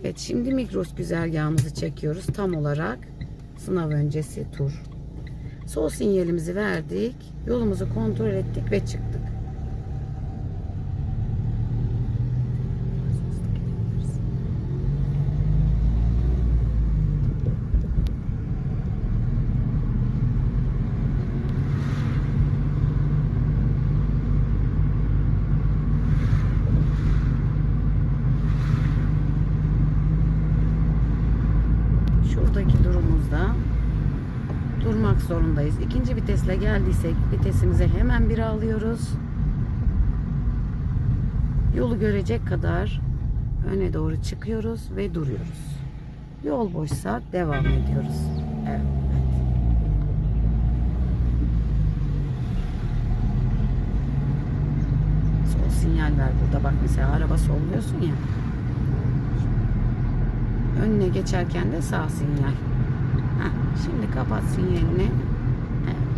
Evet şimdi Migros güzergahımızı çekiyoruz. Tam olarak sınav öncesi tur. Sol sinyalimizi verdik. Yolumuzu kontrol ettik ve çıktık. Şuradaki durumumuzda durmak zorundayız. İkinci vitesle geldiysek vitesimizi hemen bir alıyoruz. Yolu görecek kadar öne doğru çıkıyoruz ve duruyoruz. Yol boşsa devam ediyoruz. Evet. Sol sinyal ver burada. Bak mesela araba solluyorsun ya. Önüne geçerken de sağ sinyal. Heh, şimdi kapat sinyalini. Evet.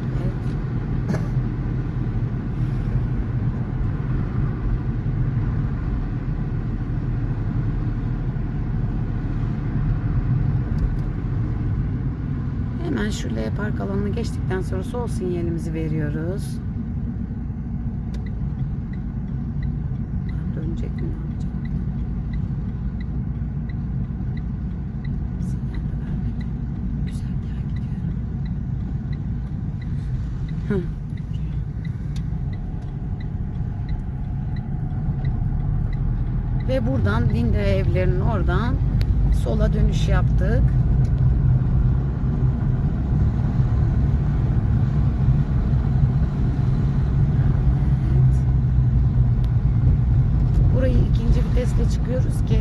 Hemen şu L park alanını geçtikten sonra sol sinyalimizi veriyoruz. Dönecek mi. Ve buradan Linde evlerinin oradan sola dönüş yaptık. Evet. Burayı vitesle çıkıyoruz ki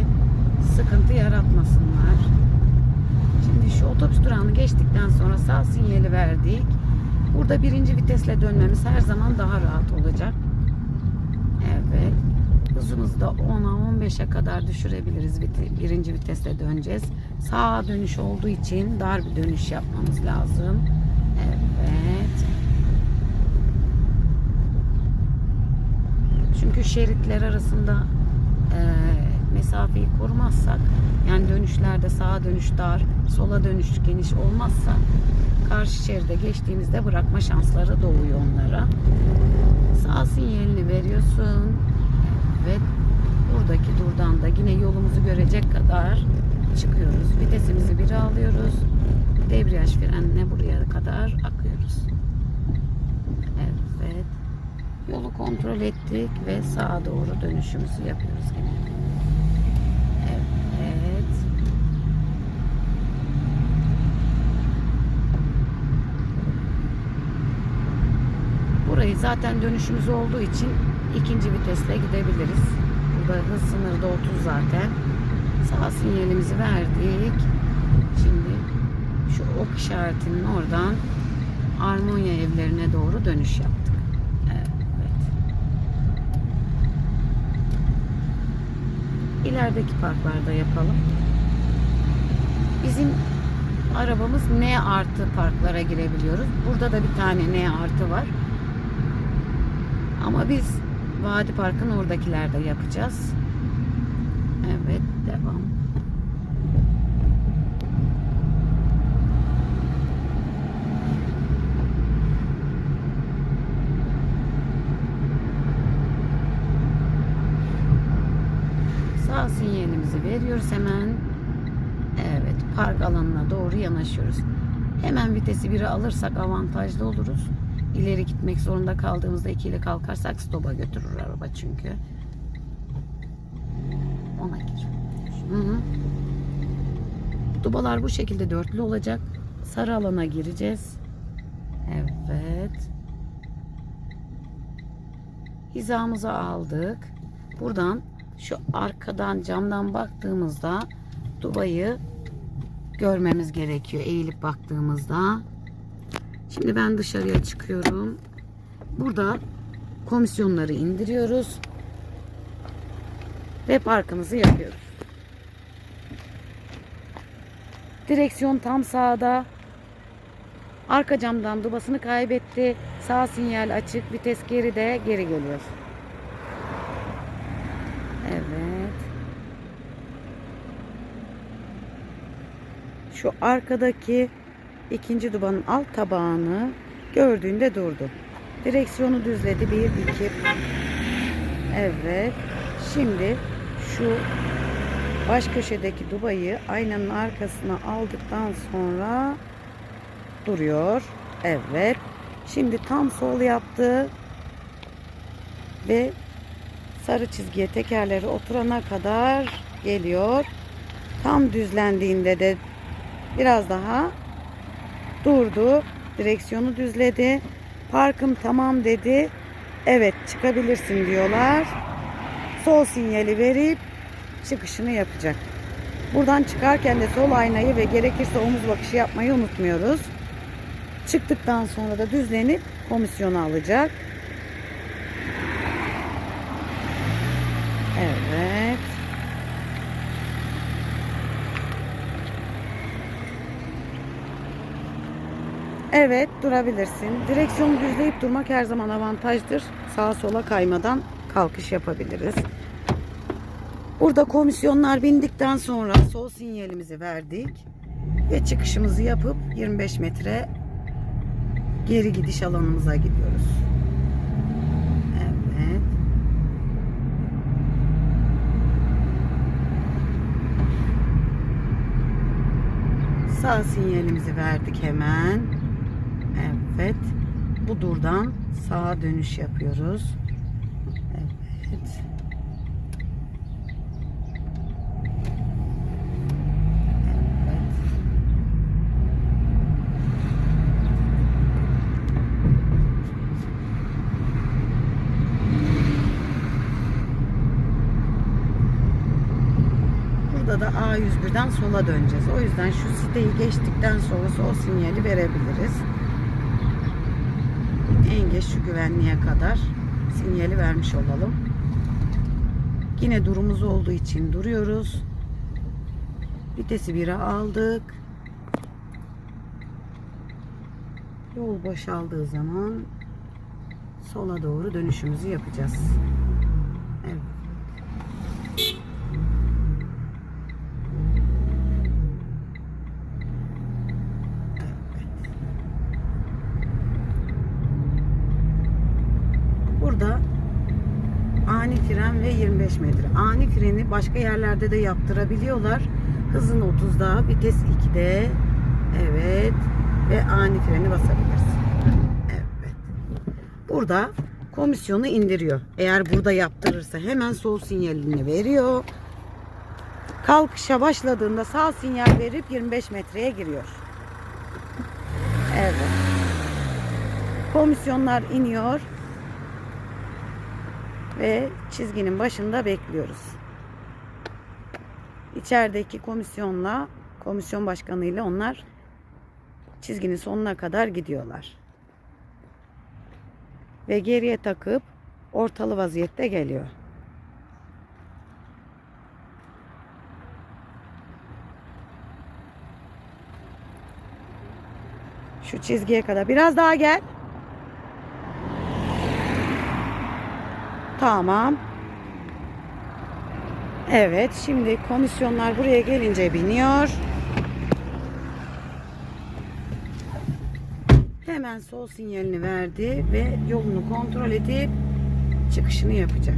sıkıntı yaratmasınlar. Şimdi şu otobüs durağını geçtikten sonra sağ sinyali verdik. Burada birinci vitesle dönmemiz her zaman daha rahat olacak. Evet. Hızımızı da 10'a 15'e kadar düşürebiliriz. Birinci vitesle döneceğiz. Sağa dönüş olduğu için dar bir dönüş yapmamız lazım. Evet. Çünkü şeritler arasında mesafeyi korumazsak yani dönüşlerde sağa dönüş dar, sola dönüş geniş olmazsa karşı şeride geçtiğimizde bırakma şansları doğuyor onlara. Sağ sinyalini veriyorsun ve buradaki durdan da yine yolumuzu görecek kadar çıkıyoruz. Vitesimizi bire alıyoruz. Debriyaj frenle buraya kadar akıyoruz. Evet. Yolu kontrol ettik ve sağa doğru dönüşümüzü yapıyoruz yine. Evet. Burayı zaten dönüşümüz olduğu için ikinci vitesle gidebiliriz. Burada hız sınırı da 30 zaten. Sağ sinyalimizi verdik. Şimdi şu ok işaretinin oradan Armonya evlerine doğru dönüş yaptık. Evet. İlerideki parklarda yapalım. Bizim arabamız N artı parklara girebiliyoruz. Burada da bir tane N artı var. Ama biz Vadi Park'ın oradakilerde yapacağız. Evet, devam. Sağ sinyalimizi veriyoruz hemen. Evet, park alanına doğru yanaşıyoruz. Hemen vitesi 1'e alırsak avantajlı oluruz. İleri gitmek zorunda kaldığımızda 2 ile kalkarsak stopa götürür araba çünkü. Ona gir. Hı hı. Dubalar bu şekilde dörtlü olacak. Sarı alana gireceğiz. Evet. Hizamızı aldık. Buradan şu arkadan camdan baktığımızda dubayı görmemiz gerekiyor. Eğilip baktığımızda. Şimdi ben dışarıya çıkıyorum. Burada komisyonları indiriyoruz. Ve parkımızı yapıyoruz. Direksiyon tam sağda. Arka camdan dubasını kaybetti. Sağ sinyal açık. Vites geride. Geri geliyor. Evet. Şu arkadaki ikinci dubanın alt tabağını gördüğünde durdu. Direksiyonu düzledi. Bir, iki. Evet. Şimdi şu baş köşedeki dubayı aynanın arkasına aldıktan sonra duruyor. Evet. Şimdi tam sol yaptı. Ve sarı çizgiye tekerleri oturana kadar geliyor. Tam düzlendiğinde de biraz daha durdu. Direksiyonu düzledi. Parkım tamam dedi. Evet çıkabilirsin diyorlar. Sol sinyali verip çıkışını yapacak. Buradan çıkarken de sol aynayı ve gerekirse omuz bakışı yapmayı unutmuyoruz. Çıktıktan sonra da düzlenip komisyonu alacak. Evet. Evet durabilirsin. Direksiyonu düzleyip durmak her zaman avantajdır. Sağa sola kaymadan kalkış yapabiliriz. Burada komisyonlar bindikten sonra sol sinyalimizi verdik. Ve çıkışımızı yapıp 25 metre geri gidiş alanımıza gidiyoruz. Evet. Sağ sinyalimizi verdik hemen. Evet. Bu durdan sağa dönüş yapıyoruz. Evet. Burada da A101'den sola döneceğiz. O yüzden şu siteyi geçtikten sonra sol sinyali verebiliriz. Geç şu güvenliğe kadar sinyali vermiş olalım. Yine durumumuz olduğu için duruyoruz. Vitesi 1'e aldık. Yol boşaldığı zaman sola doğru dönüşümüzü yapacağız. Evet. Burada ani fren ve 25 metre. Ani freni başka yerlerde de yaptırabiliyorlar. Hızın 30'da, vites 2'de. Evet. Ve ani freni basabilirsin. Evet. Burada komisyonu indiriyor. Eğer burada yaptırırsa hemen sol sinyalini veriyor. Kalkışa başladığında sağ sinyal verip 25 metreye giriyor. Evet. Komisyonlar iniyor ve çizginin başında bekliyoruz. İçerideki komisyonla, komisyon başkanıyla onlar çizginin sonuna kadar gidiyorlar. Ve geriye takıp ortalı vaziyette geliyor. Şu çizgiye kadar. Biraz daha gel. Tamam. Evet, şimdi komisyonlar buraya gelince biniyor. Hemen sol sinyalini verdi ve yolunu kontrol edip çıkışını yapacak.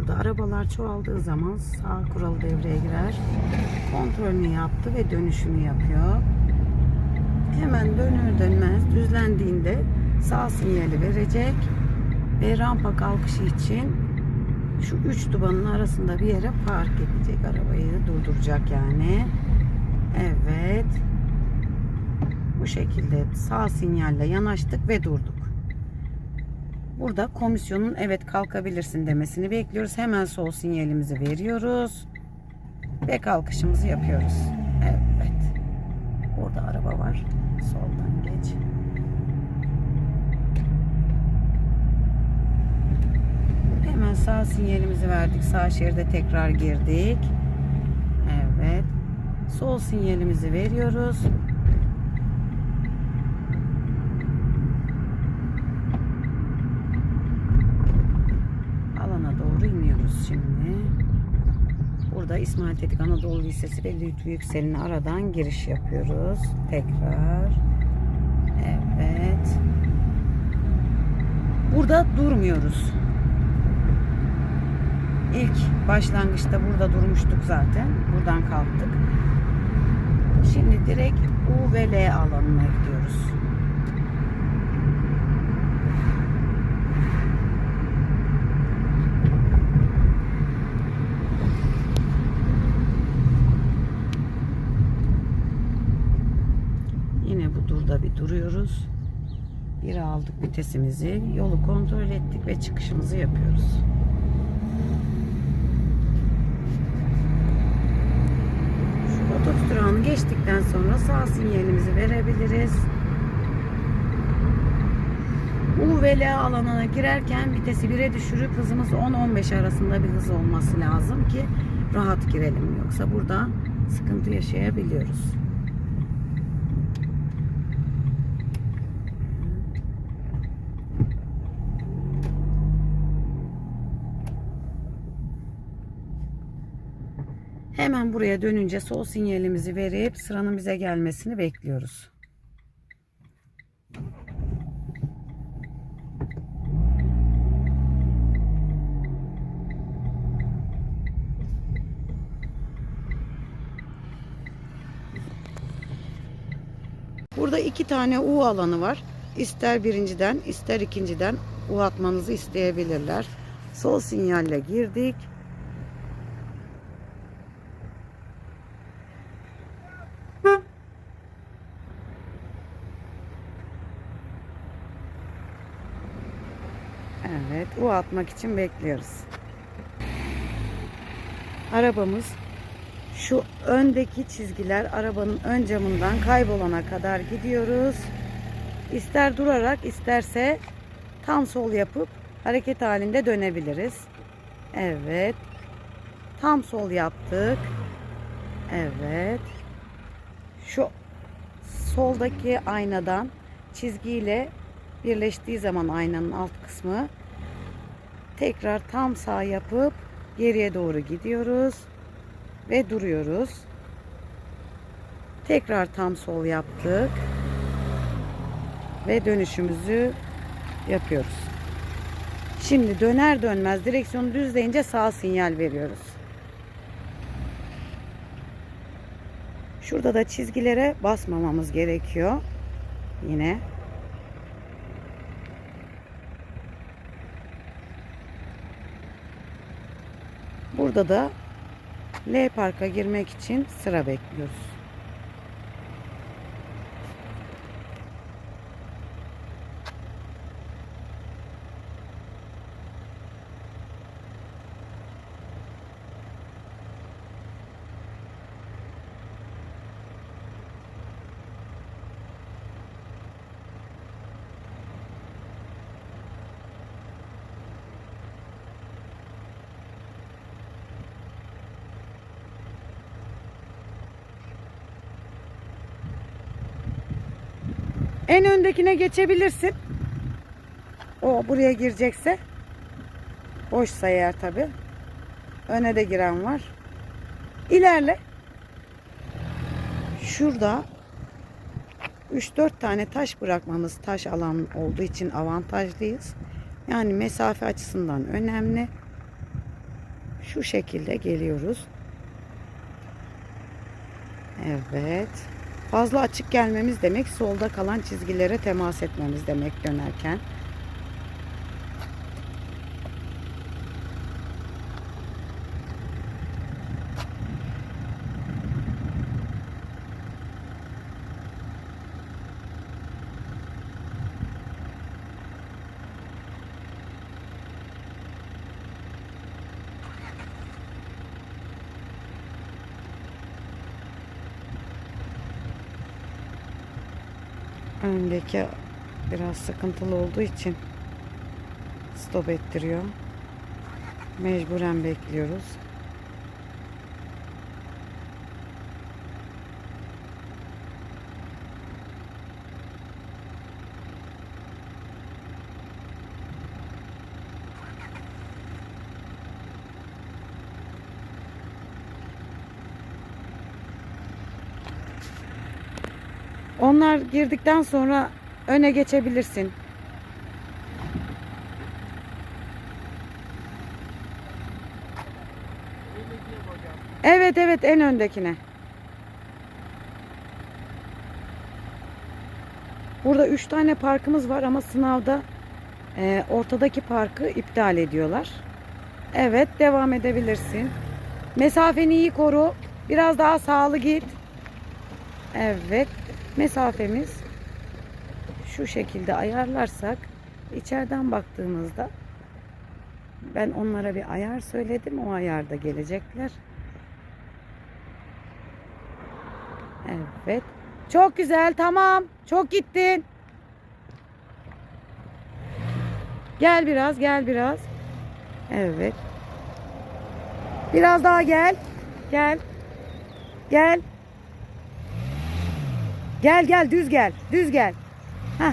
Burada arabalar çoğaldığı zaman sağ kuralı devreye girer. Kontrolünü yaptı ve dönüşünü yapıyor. Hemen dönür dönmez düzlendiğinde sağ sinyali verecek ve rampa kalkışı için şu üç dubanın arasında bir yere park edecek arabayı durduracak yani. Evet. Bu şekilde sağ sinyalle yanaştık ve durduk. Burada komisyonun evet kalkabilirsin demesini bekliyoruz. Hemen sol sinyalimizi veriyoruz. Ve kalkışımızı yapıyoruz. Evet. Orada araba var. Soldan geç. Hemen sağ sinyalimizi verdik. Sağ şeride tekrar girdik. Evet. Sol sinyalimizi veriyoruz. İsmail Tetik Anadolu Lisesi ve Lütfü Yüksel'in aradan giriş yapıyoruz. Tekrar. Evet. Burada durmuyoruz. İlk başlangıçta burada durmuştuk zaten. Buradan kalktık. Şimdi direkt U ve L alanına gidiyoruz. Yine bu durda bir duruyoruz. Bir aldık vitesimizi. Yolu kontrol ettik ve çıkışımızı yapıyoruz. Şu otobüs durağını geçtikten sonra sağ sinyalimizi verebiliriz. U ve L alanına girerken vitesi 1'e düşürüp hızımız 10-15 arasında bir hız olması lazım ki rahat girelim. Yoksa burada sıkıntı yaşayabiliyoruz. Hemen buraya dönünce sol sinyalimizi verip sıranın bize gelmesini bekliyoruz. Burada iki tane U alanı var. İster birinciden ister ikinciden U atmanızı isteyebilirler. Sol sinyalle girdik. Evet, U atmak için bekliyoruz. Arabamız şu öndeki çizgiler arabanın ön camından kaybolana kadar gidiyoruz. İster durarak isterse tam sol yapıp hareket halinde dönebiliriz. Evet. Tam sol yaptık. Evet. Şu soldaki aynadan çizgiyle birleştiği zaman aynanın alt kısmı tekrar tam sağ yapıp geriye doğru gidiyoruz ve duruyoruz. Tekrar tam sol yaptık ve dönüşümüzü yapıyoruz. Şimdi döner dönmez direksiyonu düzleyince sağ sinyal veriyoruz. Şurada da çizgilere basmamamız gerekiyor. Yine Burada da L parka girmek için sıra bekliyoruz. En öndekine geçebilirsin. O buraya girecekse. Boşsa eğer tabi. Öne de giren var. İlerle. Şurada 3-4 tane taş bırakmamız taş alan olduğu için avantajlıyız. Yani mesafe açısından önemli. Şu şekilde geliyoruz. Evet. Fazla açık gelmemiz demek solda kalan çizgilere temas etmemiz demek dönerken. Öndeki biraz sıkıntılı olduğu için stop ettiriyor. Mecburen bekliyoruz. Onlar girdikten sonra öne geçebilirsin. Evet evet en öndekine. Burada üç tane parkımız var ama sınavda e, ortadaki parkı iptal ediyorlar. Evet devam edebilirsin. Mesafeni iyi koru. Biraz daha sağlı git. Evet. Mesafemiz şu şekilde ayarlarsak içeriden baktığımızda ben onlara bir ayar söyledim. O ayarda gelecekler. Evet. Çok güzel. Tamam. Çok gittin. Gel biraz. Gel biraz. Evet. Biraz daha gel. Gel. Gel. Gel gel düz gel. Düz gel. Heh.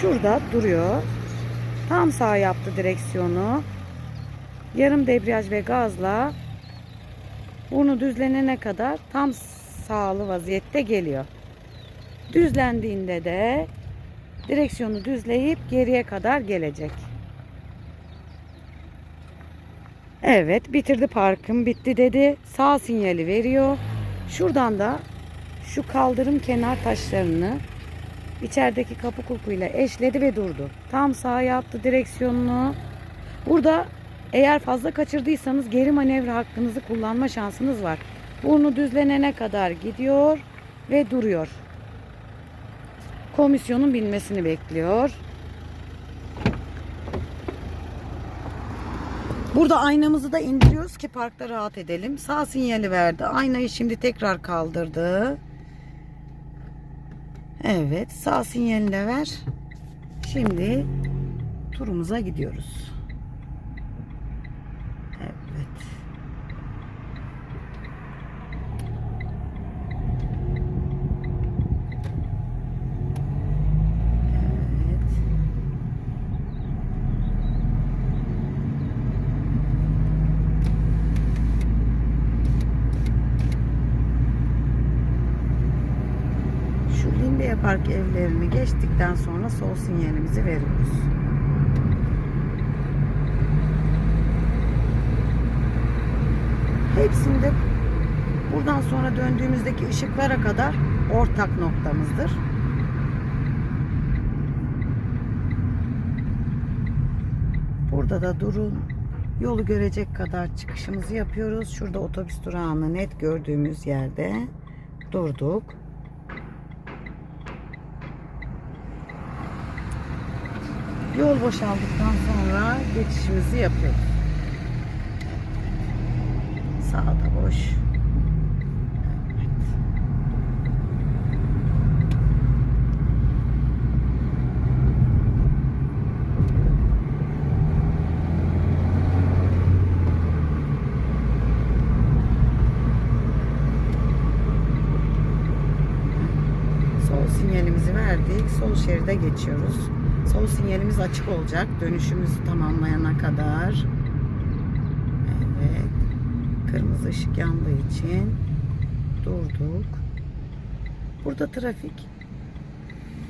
Şurada duruyor. Tam sağ yaptı direksiyonu. Yarım debriyaj ve gazla burnu düzlenene kadar tam sağlı vaziyette geliyor. Düzlendiğinde de direksiyonu düzleyip geriye kadar gelecek. Evet bitirdi parkım bitti dedi. Sağ sinyali veriyor. Şuradan da şu kaldırım kenar taşlarını içerideki kapı kulpuyla eşledi ve durdu. Tam sağa yaptı direksiyonunu. Burada eğer fazla kaçırdıysanız geri manevra hakkınızı kullanma şansınız var. Burnu düzlenene kadar gidiyor ve duruyor. Komisyonun binmesini bekliyor. Burada aynamızı da indiriyoruz ki parkta rahat edelim. Sağ sinyali verdi. Aynayı şimdi tekrar kaldırdı. Evet, sağ sinyalini de ver. Şimdi turumuza gidiyoruz. Evet. Evet. Şu Limbiye Park evlerini geçtikten sonra sol sinyalimizi veriyoruz. Hepsinde buradan sonra döndüğümüzdeki ışıklara kadar ortak noktamızdır. Burada da durun. Yolu görecek kadar çıkışımızı yapıyoruz. Şurada otobüs durağını net gördüğümüz yerde durduk. Yol boşaldıktan sonra geçişimizi yapıyoruz. Sağda boş. Sinyalimizi verdik. Sol şeride geçiyoruz. Sol sinyalimiz açık olacak. Dönüşümüzü tamamlayana kadar. Evet. Kırmızı ışık yandığı için durduk. Burada trafik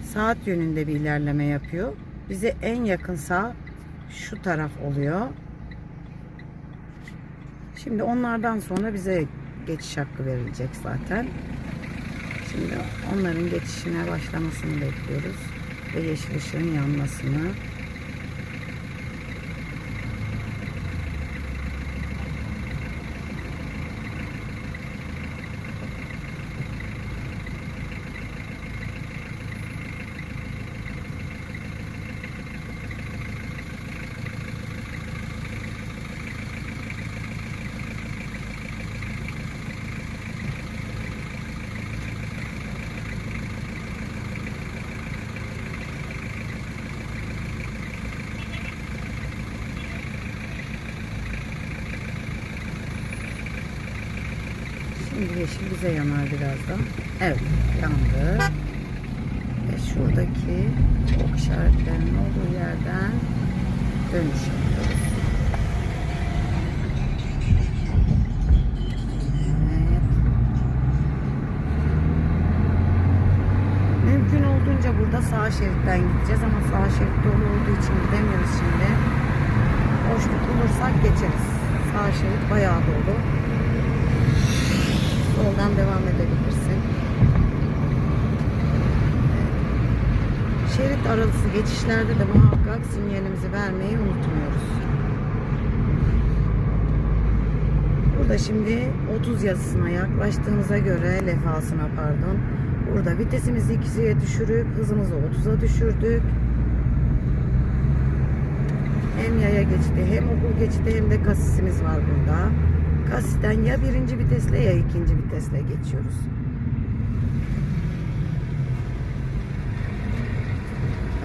saat yönünde bir ilerleme yapıyor. Bize en yakın sağ şu taraf oluyor. Şimdi onlardan sonra bize geçiş hakkı verilecek zaten. Şimdi onların geçişine başlamasını bekliyoruz ve yanmasını. Yeşil bize yanar birazdan. Evet yandı. Ve şuradaki ok işaretlerinin olduğu yerden dönüş yapıyoruz. Mümkün olduğunca burada sağ şeritten gideceğiz ama sağ şerit dolu olduğu için gidemiyoruz şimdi. Boşluk bulursak geçeriz. Sağ şerit bayağı dolu. Soldan devam edebilirsin. Şerit arası geçişlerde de muhakkak sinyalimizi vermeyi unutmuyoruz. Burada şimdi 30 yazısına yaklaştığımıza göre lefasına pardon. Burada vitesimizi 2'ye düşürüp hızımızı 30'a düşürdük. Hem yaya geçidi hem okul geçidi hem de kasisimiz var burada. Kasisten ya birinci vitesle ya ikinci vitesle geçiyoruz.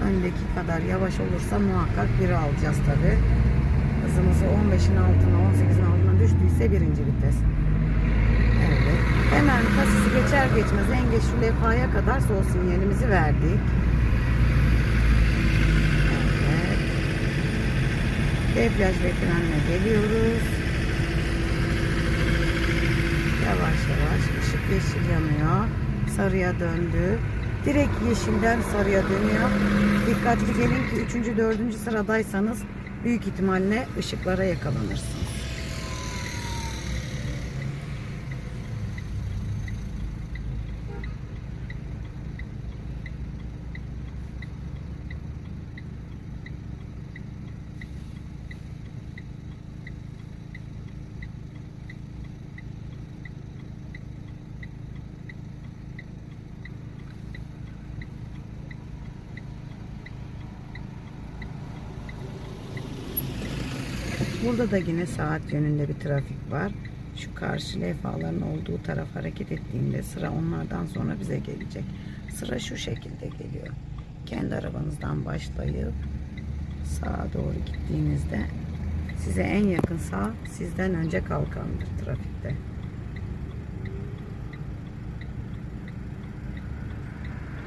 Öndeki kadar yavaş olursa muhakkak biri alacağız tabi. Hızımızı 15'in altına 18'in altına düştüyse birinci vites. Evet. Hemen kasisi geçer geçmez en geç şu levhaya kadar sol sinyalimizi verdik. Evet. Debriyaj ve frenle geliyoruz. Yavaş yavaş ışık yeşil yanıyor. Sarıya döndü. Direkt yeşilden sarıya dönüyor. Dikkatli gelin ki 3. 4. sıradaysanız büyük ihtimalle ışıklara yakalanırsınız. Burada da yine saat yönünde bir trafik var. Şu karşı levhaların olduğu taraf hareket ettiğinde sıra onlardan sonra bize gelecek. Sıra şu şekilde geliyor. Kendi arabanızdan başlayıp sağa doğru gittiğinizde size en yakın sağ sizden önce kalkandır trafikte.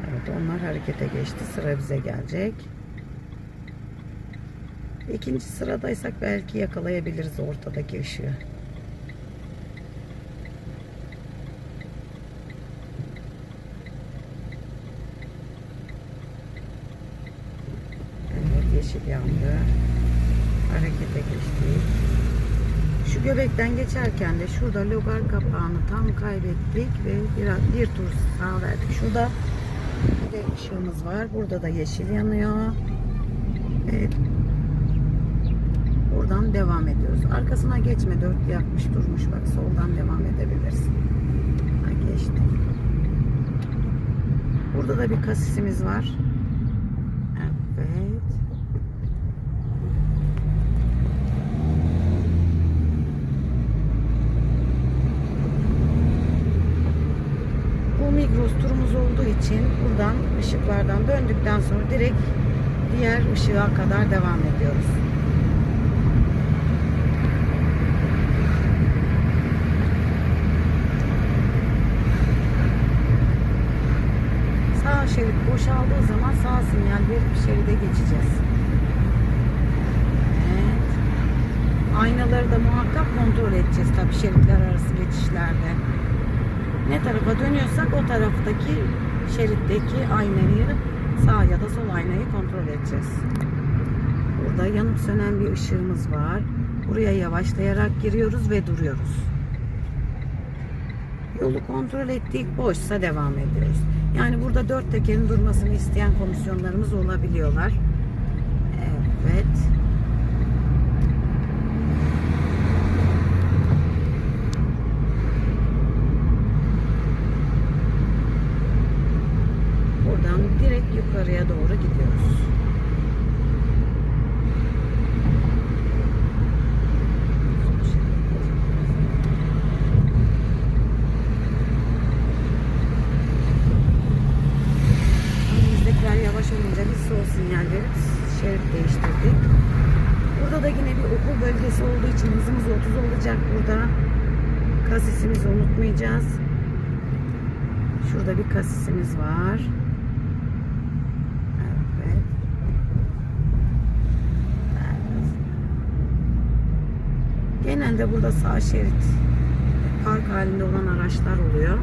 Evet onlar harekete geçti. Sıra bize gelecek. İkinci sıradaysak belki yakalayabiliriz ortadaki ışığı. Evet yeşil yandı. Harekete geçtik. Şu göbekten geçerken de şurada logar kapağını tam kaybettik ve biraz bir tur sağa verdik. Şurada bir de ışığımız var. Burada da yeşil yanıyor. Evet, Devam ediyoruz. Arkasına geçme. Dört yapmış durmuş. Bak soldan devam edebilirsin. Ha, geçti. Burada da bir kasisimiz var. Evet. Bu Migros turumuz olduğu için buradan ışıklardan döndükten sonra direkt diğer ışığa kadar devam ediyoruz. Sağ şerit boşaldığı zaman sağ sinyal verip şeride geçeceğiz. Evet. Aynaları da muhakkak kontrol edeceğiz tabii şeritler arası geçişlerde. Ne tarafa dönüyorsak o taraftaki şeritteki aynayı sağ ya da sol aynayı kontrol edeceğiz. Burada yanıp sönen bir ışığımız var. Buraya yavaşlayarak giriyoruz ve duruyoruz. Yolu kontrol ettik, boşsa devam ediyoruz. Yani burada dört tekerin durmasını isteyen komisyonlarımız olabiliyorlar. Evet. Buradan direkt yukarıya doğru gidiyoruz. Önümüzdekiler yavaş olunca biz sol sinyal verip şerit değiştirdik. Burada da yine bir okul bölgesi olduğu için hızımız 30 olacak burada. Kasisimizi unutmayacağız. Şurada bir kasisimiz var. Evet. Genelde burada sağ şerit park halinde olan araçlar oluyor.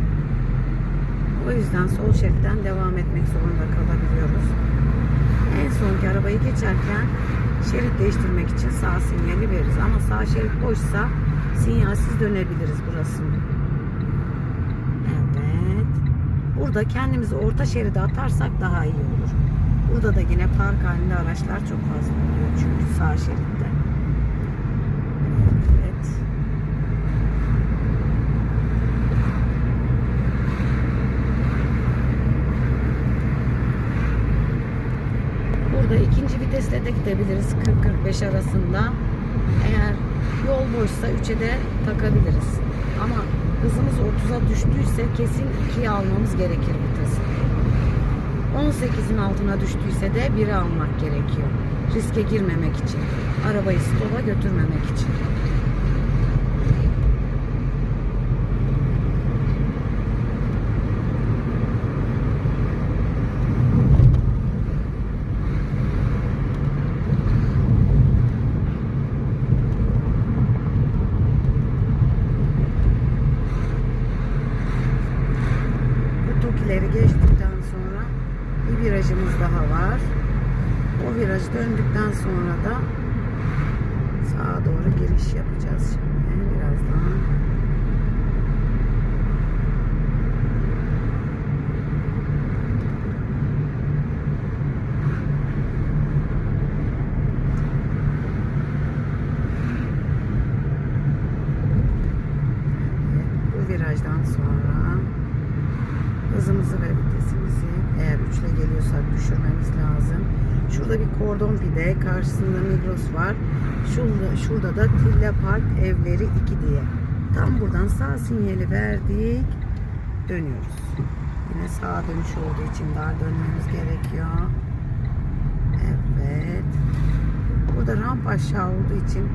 O yüzden sol şeritten devam etmek zorunda kalabiliyoruz. En sonki arabayı geçerken şerit değiştirmek için sağ sinyali veririz. Ama sağ şerit boşsa sinyalsiz dönebiliriz burasını. Evet. Burada kendimizi orta şeride atarsak daha iyi olur. Burada da yine park halinde araçlar çok fazla oluyor çünkü sağ şeritte. Evet. Burada ikinci viteste de gidebiliriz 40-45 arasında. Eğer yol boşsa 3'e de takabiliriz. Ama hızımız 30'a düştüyse kesin 2'ye almamız gerekir vitesi. 18'in altına düştüyse de 1'e almak gerekiyor. Riske girmemek için. Arabayı stopa götürmemek için. Bu tokileri geçtikten sonra bir virajımız daha var. O viraj döndükten sonra da sağa doğru giriş yapacağız şimdi birazdan. Bu virajdan sonra hızımızı ve vitesimizi eğer üçle geliyorsak düşürmemiz lazım. Şurada bir kordon karşısında Migros var. Şurada, şurada da Tille Park Evleri 2 diye. Tam buradan sağ sinyali verdik. Dönüyoruz. Yine sağa dönüş olduğu için daha dönmemiz gerekiyor. Evet. Burada ramp aşağı olduğu için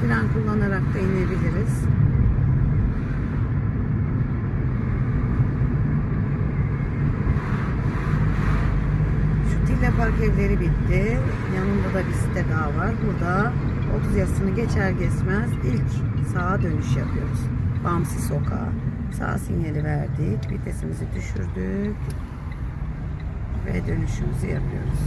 fren kullanarak da inebiliriz. Tille Park evleri bitti. Yanında da bir site daha var. Burada 30 yaşını geçer geçmez ilk sağa dönüş yapıyoruz. Bamsi sokağa. Sağ sinyali verdik. Vitesimizi düşürdük. Ve dönüşümüzü yapıyoruz.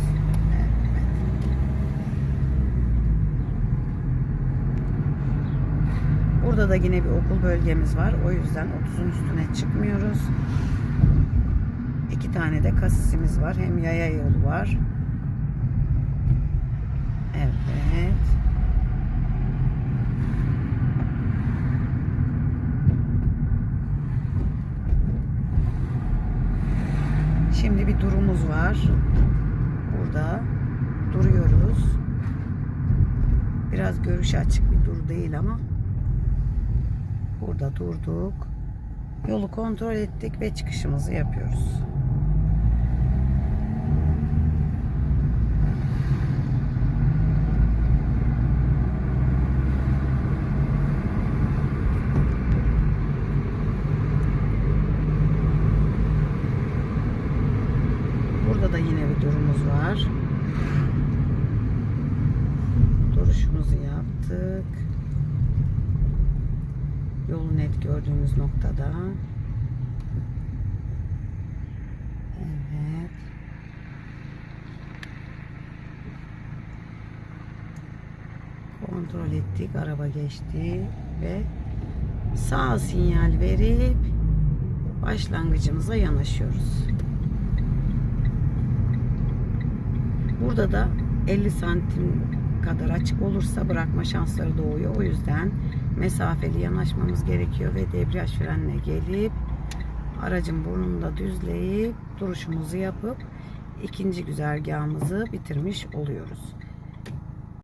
Burada da yine bir okul bölgemiz var. O yüzden 30'un üstüne çıkmıyoruz. İki tane de kasisimiz var. Hem yaya yolu var. Evet. Şimdi bir durumuz var. Burada duruyoruz. Biraz görüşü açık bir dur değil ama burada durduk. Yolu kontrol ettik ve çıkışımızı yapıyoruz. Burada durumumuz var. Duruşumuzu yaptık. Yolu net gördüğümüz noktada. Evet. Kontrol ettik. Araba geçti ve sağ sinyal verip başlangıcımıza yanaşıyoruz. Burada da 50 santim kadar açık olursa bırakma şansları doğuyor. O yüzden mesafeli yanaşmamız gerekiyor ve debriyaj frenine gelip aracın burnunu da düzleyip duruşumuzu yapıp ikinci güzergahımızı bitirmiş oluyoruz.